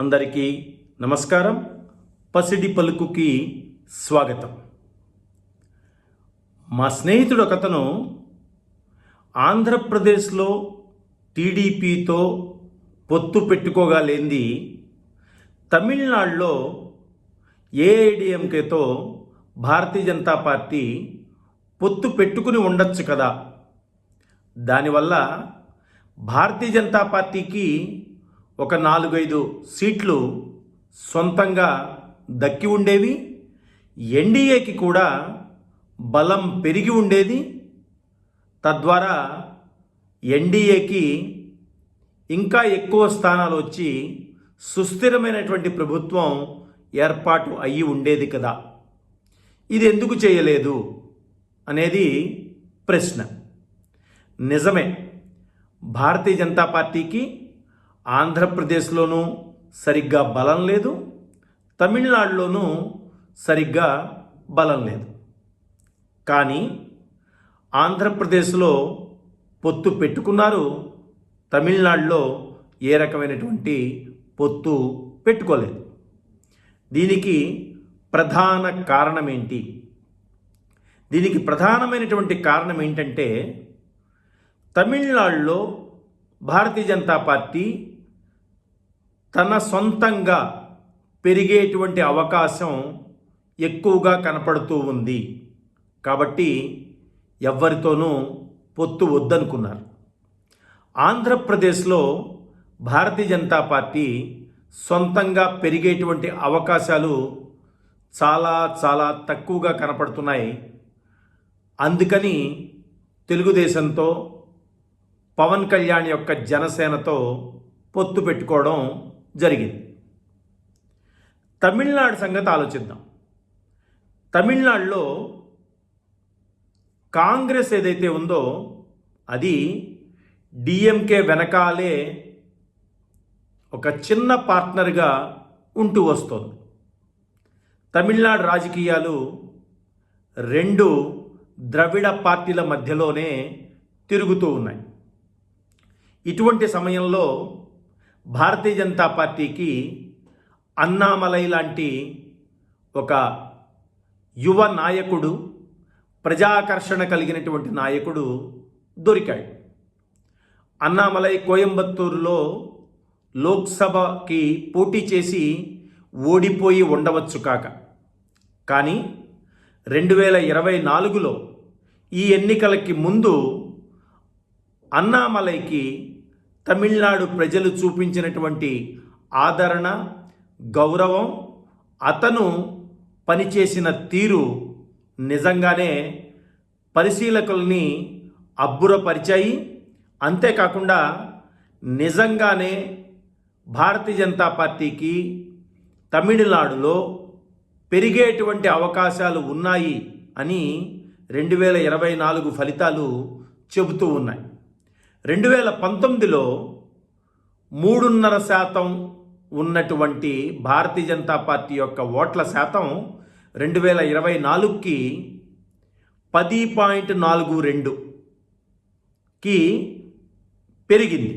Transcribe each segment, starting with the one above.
అందరికీ నమస్కారం. పసిడి పలుకుకి స్వాగతం. మా స్నేహితుడు ఒకతను ఆంధ్రప్రదేశ్లో టీడీపీతో పొత్తు పెట్టుకోగలేంది. తమిళనాడులో ఏఐడిఎంకేతో భారతీయ జనతా పార్టీ పొత్తు పెట్టుకుని ఉండొచ్చు కదా. దానివల్ల భారతీయ జనతా పార్టీకి ఒక నాలుగైదు సీట్లు సొంతంగా దక్కి ఉండేవి. ఎన్డీఏకి కూడా బలం పెరిగి ఉండేది. తద్వారా ఎన్డీఏకి ఇంకా ఎక్కువ స్థానాలు వచ్చి సుస్థిరమైనటువంటి ప్రభుత్వం ఏర్పాటు అయ్యి ఉండేది కదా. ఇది ఎందుకు చేయలేదు అనేది ప్రశ్న. నిజమే. భారతీయ జనతా పార్టీకి ఆంధ్రప్రదేశ్లోనూ సరిగ్గా బలం లేదు తమిళనాడులోనూ సరిగ్గా బలం లేదు. కానీ ఆంధ్రప్రదేశ్లో పొత్తు పెట్టుకున్నారు తమిళనాడులో ఏ రకమైనటువంటి పొత్తు పెట్టుకోలేదు. దీనికి ప్రధాన కారణం ఏంటి దీనికి ప్రధానమైనటువంటి కారణం ఏంటంటే తమిళనాడులో భారతీయ జనతా పార్టీ తన సొంతంగా పెరిగేటువంటి అవకాశం ఎక్కువగా కనపడుతూ ఉంది. కాబట్టి ఎవ్వరితోనూ పొత్తు వద్దనుకున్నారు. ఆంధ్రప్రదేశ్లో భారతీయ జనతా పార్టీ సొంతంగా పెరిగేటువంటి అవకాశాలు చాలా చాలా తక్కువగా కనపడుతున్నాయి. అందుకని తెలుగుదేశంతో పవన్ కళ్యాణ్ యొక్క జనసేనతో పొత్తు పెట్టుకోవడం జరిగింది. తమిళనాడు సంగతి ఆలోచిద్దాం. తమిళనాడులో కాంగ్రెస్ ఏదైతే ఉందో అది డిఎంకే వెనకాలే ఒక చిన్న పార్ట్నర్గా ఉంటూ వస్తుంది. తమిళనాడు రాజకీయాలు రెండు ద్రవిడ పార్టీల మధ్యలోనే తిరుగుతూ ఉన్నాయి. ఇటువంటి సమయంలో భారతీయ జనతా పార్టీకి అన్నామలై లాంటి ఒక యువ నాయకుడు ప్రజాకర్షణ కలిగినటువంటి నాయకుడు దొరికాడు. అన్నామలై కోయంబత్తూరులో లోక్సభకి పోటీ చేసి ఓడిపోయి ఉండవచ్చు కాక. కానీ రెండు వేల ఇరవై నాలుగులో ఈ ఎన్నికలకి ముందు అన్నామలైకి తమిళనాడు ప్రజలు చూపించినటువంటి ఆదరణ గౌరవం అతను పనిచేసిన తీరు నిజంగానే పరిశీలకుల్ని అబ్బురపరిచాయి. అంతేకాకుండా నిజంగానే భారతీయ జనతా పార్టీకి తమిళనాడులో పెరిగేటువంటి అవకాశాలు ఉన్నాయి అని రెండు వేల ఇరవై నాలుగు ఫలితాలు చెబుతూ ఉన్నాయి. రెండు వేల పంతొమ్మిదిలో మూడున్నర శాతం ఉన్నటువంటి భారతీయ జనతా పార్టీ యొక్క ఓట్ల శాతం రెండు వేల ఇరవై నాలుగుకి పది పాయింట్ నాలుగు రెండుకి పెరిగింది.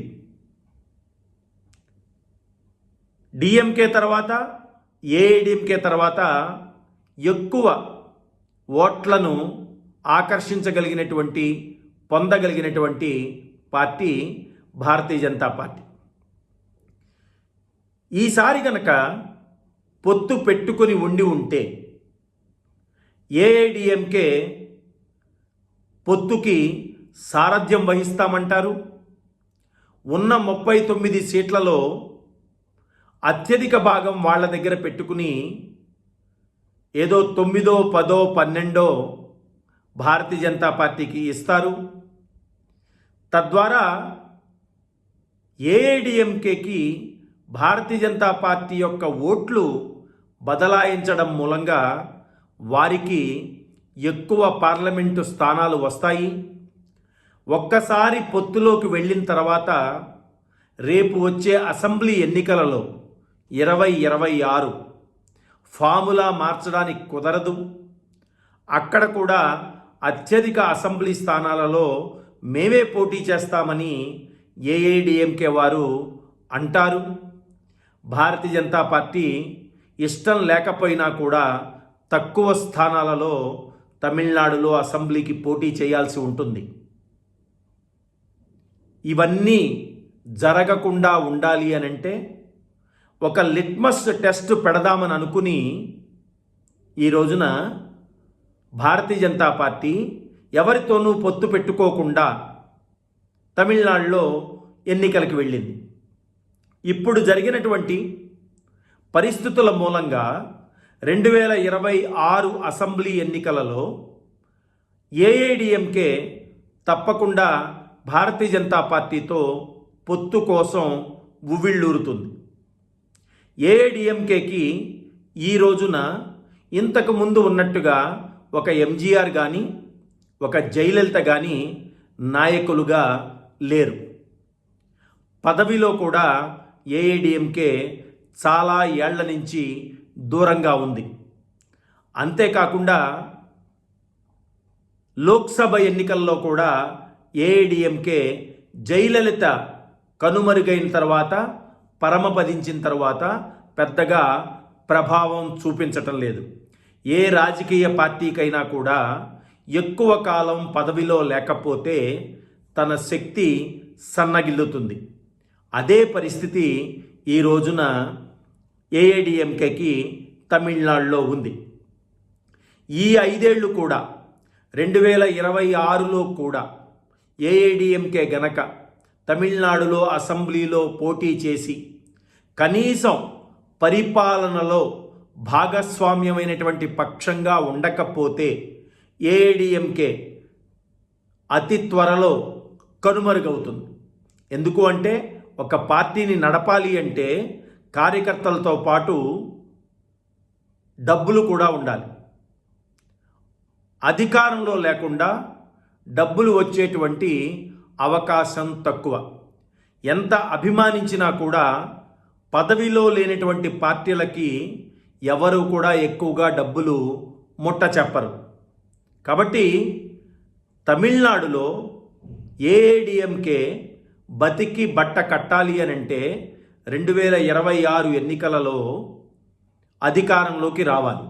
డిఎంకే తర్వాత ఏఐడిఎంకే తర్వాత ఎక్కువ ఓట్లను ఆకర్షించగలిగినటువంటి పొందగలిగినటువంటి పార్టీ భారతీయ జనతా పార్టీ. ఈసారి కనుక పొత్తు పెట్టుకొని ఉండి ఉంటే ఏఐడిఎంకే పొత్తుకి సారథ్యం వహిస్తామంటారు? ఉన్న ముప్పై తొమ్మిది సీట్లలో అత్యధిక భాగం వాళ్ళ దగ్గర పెట్టుకుని ఏదో తొమ్మిదో పదో పన్నెండో భారతీయ జనతా పార్టీకి ఇస్తారు. తద్వారా ఏఐడిఎంకేకి భారతీయ జనతా పార్టీ యొక్క ఓట్లు బదలాయించడం మూలంగా వారికి ఎక్కువ పార్లమెంటు స్థానాలు వస్తాయి. ఒక్కసారి పొత్తులోకి వెళ్ళిన తర్వాత రేపు వచ్చే అసెంబ్లీ ఎన్నికలలో ఇరవై ఇరవై ఆరు ఫాములా మార్చడానికి కుదరదు. అక్కడ కూడా అత్యధిక అసెంబ్లీ స్థానాలలో మేమే పోటీ చేస్తామని ఏఐడిఎంకే వారు అంటారు. భారతీయ జనతా పార్టీ ఇష్టం లేకపోయినా కూడా తక్కువ స్థానాలలో తమిళనాడులో అసెంబ్లీకి పోటీ చేయాల్సి ఉంటుంది. ఇవన్నీ జరగకుండా ఉండాలి అని అంటే ఒక లిట్మస్ టెస్ట్ పెడదామని అనుకుని ఈ రోజున భారతీయ జనతా పార్టీ ఎవరితోనూ పొత్తు పెట్టుకోకుండా తమిళనాడులో ఎన్నికలకు వెళ్ళింది. ఇప్పుడు జరిగినటువంటి పరిస్థితుల మూలంగా రెండు వేల ఇరవై ఆరు అసెంబ్లీ ఎన్నికలలో ఏఐడిఎంకే తప్పకుండా భారతీయ జనతా పార్టీతో పొత్తు కోసం ఉవ్విళ్ళూరుతుంది. ఏఐడిఎంకేకి ఈ రోజున ఇంతకు ముందు ఉన్నట్టుగా ఒక ఎంజీఆర్ కానీ ఒక జయలలిత కానీ నాయకులుగా లేరు. పదవిలో కూడా ఏఐడిఎంకే చాలా ఏళ్ళ నుంచి దూరంగా ఉంది. అంతేకాకుండా లోక్సభ ఎన్నికల్లో కూడా ఏఐడిఎంకే జయలలిత కనుమరుగైన తర్వాత పరమపదించిన తర్వాత పెద్దగా ప్రభావం చూపించటం లేదు. ఏ రాజకీయ పార్టీకైనా కూడా ఎక్కువ కాలం పదవిలో లేకపోతే తన శక్తి సన్నగిల్లుతుంది. అదే పరిస్థితి ఈ రోజున ఏఐడిఎంకేకి తమిళనాడులో ఉంది. ఈ ఐదేళ్ళు కూడా రెండు వేల ఇరవై ఆరులో కూడా ఏఐడిఎంకే గనక తమిళనాడులో అసెంబ్లీలో పోటీ చేసి కనీసం పరిపాలనలో భాగస్వామ్యమైనటువంటి పక్షంగా ఉండకపోతే ఏఐడిఎంకే అతి త్వరలో కనుమరుగవుతుంది. ఎందుకు అంటే ఒక పార్టీని నడపాలి అంటే కార్యకర్తలతో పాటు డబ్బులు కూడా ఉండాలి. అధికారంలో లేకుండా డబ్బులు వచ్చేటువంటి అవకాశం తక్కువ. ఎంత అభిమానించినా కూడా పదవిలో లేనటువంటి పార్టీలకి ఎవరు కూడా ఎక్కువగా డబ్బులు ముట్ట చెప్పరు కాబట్టి తమిళనాడులో ఏఐడిఎంకే బతికి బట్ట కట్టాలి అని అంటే రెండు వేల ఇరవై ఆరు ఎన్నికలలో అధికారంలోకి రావాలి.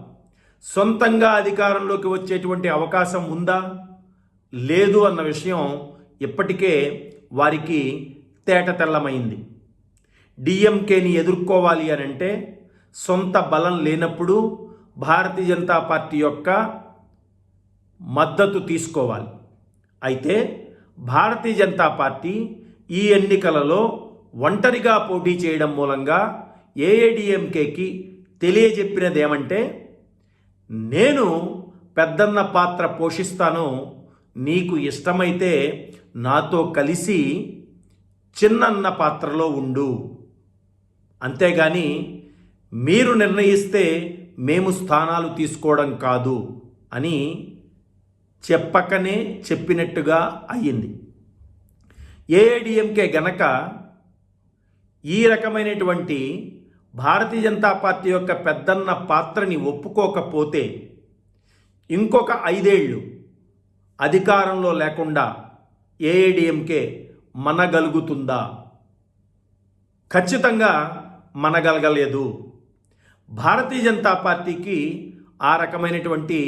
సొంతంగా అధికారంలోకి వచ్చేటువంటి అవకాశం ఉందా? లేదు అన్న విషయం ఇప్పటికే వారికి తేట తెల్లమైంది. డిఎంకేని ఎదుర్కోవాలి అని అంటే సొంత బలం లేనప్పుడు భారతీయ జనతా పార్టీ యొక్క మద్దతు తీసుకోవాలి. అయితే భారతీయ జనతా పార్టీ ఈ ఎన్నికలలో ఒంటరిగా పోటీ చేయడం మూలంగా ఏఐడిఎంకేకి తెలియజెప్పినది ఏమంటే నేను పెద్దన్న పాత్ర పోషిస్తాను నీకు ఇష్టమైతే నాతో కలిసి చిన్నన్న పాత్రలో ఉండు. అంతేగాని మీరు నిర్ణయిస్తే మేము స్థానాలు తీసుకోవడం కాదు అని చెప్పకనే చెప్పినట్టుగా అయ్యింది. ఏఐడిఎంకే గనక ఈ రకమైనటువంటి భారతీయ జనతా పార్టీ యొక్క పెద్దన్న పాత్రని ఒప్పుకోకపోతే ఇంకొక ఐదేళ్ళు అధికారంలో లేకుండా ఏఐడిఎంకే మనగలుగుతుందా? ఖచ్చితంగా మనగలగలేదు. భారతీయ జనతా పార్టీకి ఆ రకమైనటువంటి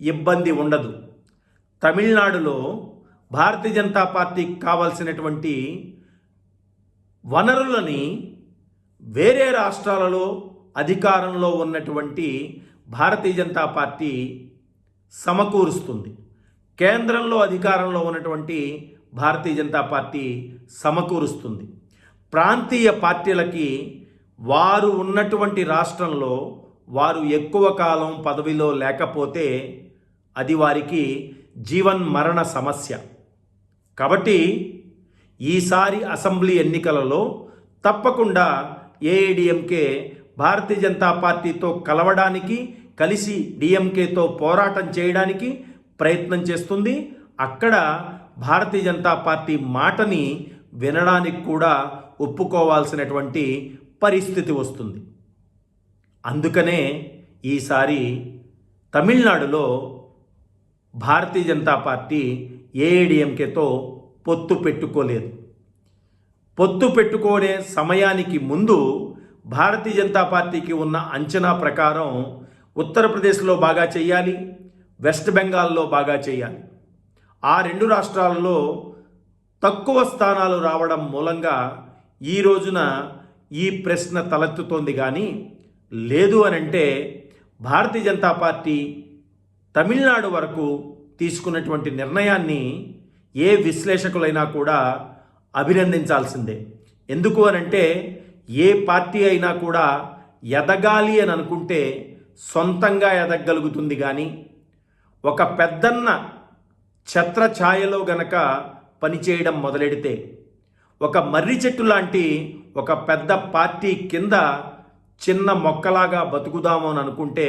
ఇబ్బంది ఉండదు. తమిళనాడులో భారతీయ జనతా పార్టీకి కావాల్సినటువంటి వనరులని వేరే రాష్ట్రాలలో అధికారంలో ఉన్నటువంటి భారతీయ జనతా పార్టీ సమకూరుస్తుంది. కేంద్రంలో అధికారంలో ఉన్నటువంటి భారతీయ జనతా పార్టీ సమకూరుస్తుంది. ప్రాంతీయ పార్టీలకి వారు ఉన్నటువంటి రాష్ట్రంలో వారు ఎక్కువ కాలం పదవిలో లేకపోతే అది వారికి జీవన్ మరణ సమస్య. కాబట్టి ఈసారి అసెంబ్లీ ఎన్నికలలో తప్పకుండా ఏఐడిఎంకే భారతీయ జనతా పార్టీతో కలవడానికి కలిసి డిఎంకేతో పోరాటం చేయడానికి ప్రయత్నం చేస్తుంది. అక్కడ భారతీయ జనతా పార్టీ మాటని వినడానికి కూడా ఒప్పుకోవాల్సినటువంటి పరిస్థితి వస్తుంది. అందుకనే ఈసారి తమిళనాడులో భారతీయ జనతా పార్టీ ఏఐడిఎంకేతో పొత్తు పెట్టుకోలేదు. పొత్తు పెట్టుకునే సమయానికి ముందు భారతీయ జనతా పార్టీకి ఉన్న అంచనా ప్రకారం ఉత్తరప్రదేశ్లో బాగా చేయాలి వెస్ట్ బెంగాల్లో బాగా చేయాలి. ఆ రెండు రాష్ట్రాల్లో తక్కువ స్థానాలు రావడం మూలంగా ఈ రోజున ఈ ప్రశ్న తలెత్తుతోంది కానీ లేదు అని అంటే భారతీయ జనతా పార్టీ తమిళనాడు వరకు తీసుకున్నటువంటి నిర్ణయాన్ని ఏ విశ్లేషకులైనా కూడా అభినందించాల్సిందే. ఎందుకు అనంటే ఏ పార్టీ అయినా కూడా ఎదగాలి అని అనుకుంటే సొంతంగా ఎదగలుగుతుంది కానీ ఒక పెద్దన్న ఛత్ర ఛాయలో గనక పనిచేయడం మొదలెడితే ఒక మర్రి చెట్టు లాంటి ఒక పెద్ద పార్టీ కింద చిన్న మొక్కలాగా బతుకుదాము అని అనుకుంటే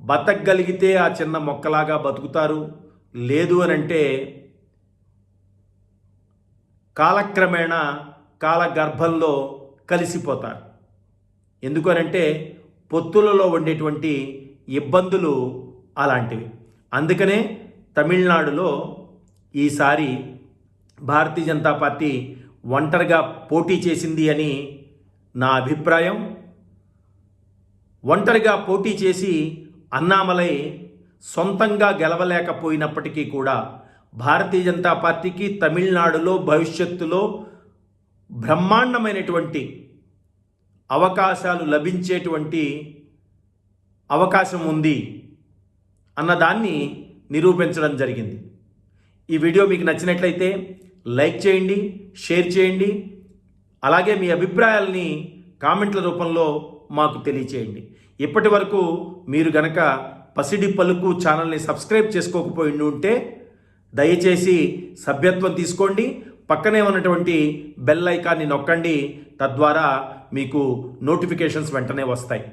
బతకగలిగితే ఆ చిన్న మొక్కలాగా బతుకుతారు. లేదు అని అంటే కాలక్రమేణా కాలగర్భంలో కలిసిపోతారు. ఎందుకనంటే పొత్తులలో ఉండేటువంటి ఇబ్బందులు అలాంటివి. అందుకనే తమిళనాడులో ఈసారి భారతీయ జనతా పార్టీ ఒంటరిగా పోటీ చేసింది అని నా అభిప్రాయం. ఒంటరిగా పోటీ చేసి అన్నామలై సొంతంగా గెలవలేకపోయినప్పటికీ కూడా భారతీయ జనతా పార్టీకి తమిళనాడులో భవిష్యత్తులో బ్రహ్మాండమైనటువంటి అవకాశాలు లభించేటువంటి అవకాశం ఉంది అన్నదాన్ని నిరూపించడం జరిగింది. ఈ వీడియో మీకు నచ్చినట్లయితే లైక్ చేయండి షేర్ చేయండి అలాగే మీ అభిప్రాయాల్ని కామెంట్ల రూపంలో మాకు తెలియచేయండి. ఇప్పటి వరకు మీరు గనక పసిడి పలుకు ఛానల్ని సబ్స్క్రైబ్ చేసుకోకపోయి ఉంటే దయచేసి సభ్యత్వం తీసుకోండి. పక్కనే ఉన్నటువంటి బెల్ ఐకాన్ని నొక్కండి. తద్వారా మీకు నోటిఫికేషన్స్ వెంటనే వస్తాయి.